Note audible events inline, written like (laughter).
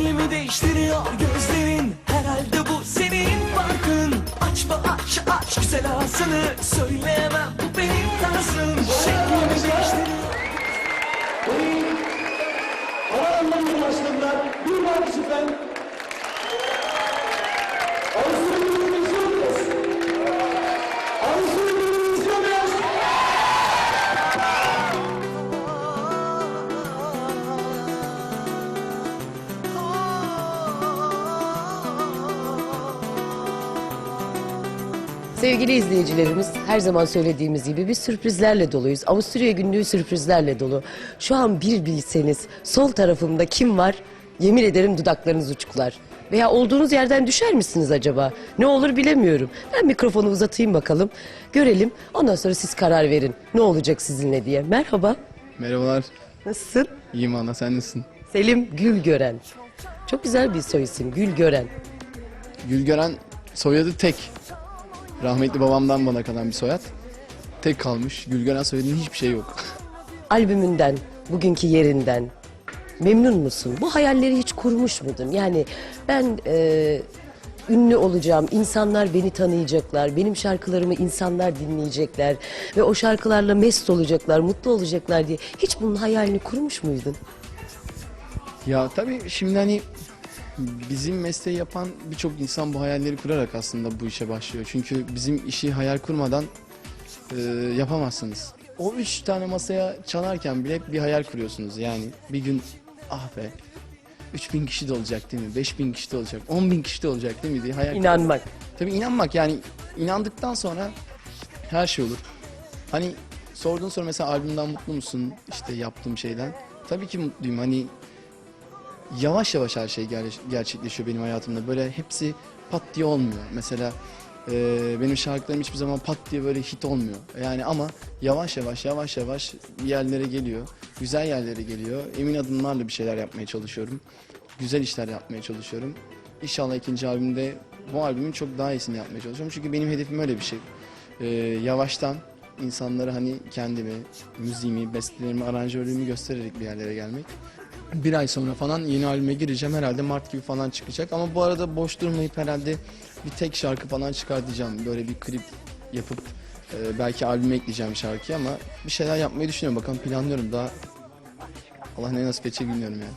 Değiştiriyor gözlerin. Herhalde bu senin farkın. Aç mı aç aç. Güzel ağzını Söyleyemem. Bu benim tarzım. Şeklimi değiştiriyor. Havaalanları başkanlar bir var lütfen. Sevgili izleyicilerimiz her zaman söylediğimiz gibi biz sürprizlerle doluyuz. Avusturya günlüğü sürprizlerle dolu. Şu an bir bilseniz sol tarafımda kim var? Yemin ederim dudaklarınız uçuklar. Veya olduğunuz yerden düşer misiniz acaba? Ne olur bilemiyorum. Ben mikrofonu uzatayım bakalım. Görelim. Ondan sonra siz karar verin. Ne olacak sizinle diye. Merhaba. Merhabalar. Nasılsın? İyiyim ana sen nasılsın? Selim Gülgören. Çok güzel bir soy isim. Gülgören. Gülgören soyadı tek. Rahmetli babamdan bana kalan bir soyad. Tek kalmış. Gülgören soyadının hiçbir şey yok. (laughs) albümünden, bugünkü yerinden memnun musun? Bu hayalleri hiç kurmuş muydun? Yani ben e, ünlü olacağım, insanlar beni tanıyacaklar, benim şarkılarımı insanlar dinleyecekler ve o şarkılarla mest olacaklar, mutlu olacaklar diye hiç bunun hayalini kurmuş muydun? ya tabii şimdi hani bizim mesleği yapan birçok insan bu hayalleri kurarak aslında bu işe başlıyor. Çünkü bizim işi hayal kurmadan e, yapamazsınız. O üç tane masaya çalarken bile bir hayal kuruyorsunuz. Yani bir gün ah be 3000 kişi de olacak değil mi? 5000 kişi de olacak, 10.000 kişi de olacak değil mi diye hayal İnanmak. Tabii inanmak yani inandıktan sonra her şey olur. Hani sorduğun soru mesela albümden mutlu musun işte yaptığım şeyden? Tabii ki mutluyum hani yavaş yavaş her şey ger- gerçekleşiyor benim hayatımda. Böyle hepsi pat diye olmuyor. Mesela e, benim şarkılarım hiçbir zaman pat diye böyle hit olmuyor. Yani ama yavaş yavaş yavaş yavaş yerlere geliyor. Güzel yerlere geliyor. Emin adımlarla bir şeyler yapmaya çalışıyorum. Güzel işler yapmaya çalışıyorum. İnşallah ikinci albümde bu albümün çok daha iyisini yapmaya çalışıyorum. Çünkü benim hedefim öyle bir şey. E, yavaştan insanlara hani kendimi, müziğimi, bestelerimi, aranjörlüğümü göstererek bir yerlere gelmek. Bir ay sonra falan yeni albüme gireceğim. Herhalde Mart gibi falan çıkacak. Ama bu arada boş durmayıp herhalde bir tek şarkı falan çıkartacağım. Böyle bir klip yapıp e, belki albüme ekleyeceğim şarkıyı ama bir şeyler yapmayı düşünüyorum. Bakalım planlıyorum daha. Allah ne nasip edecek bilmiyorum yani.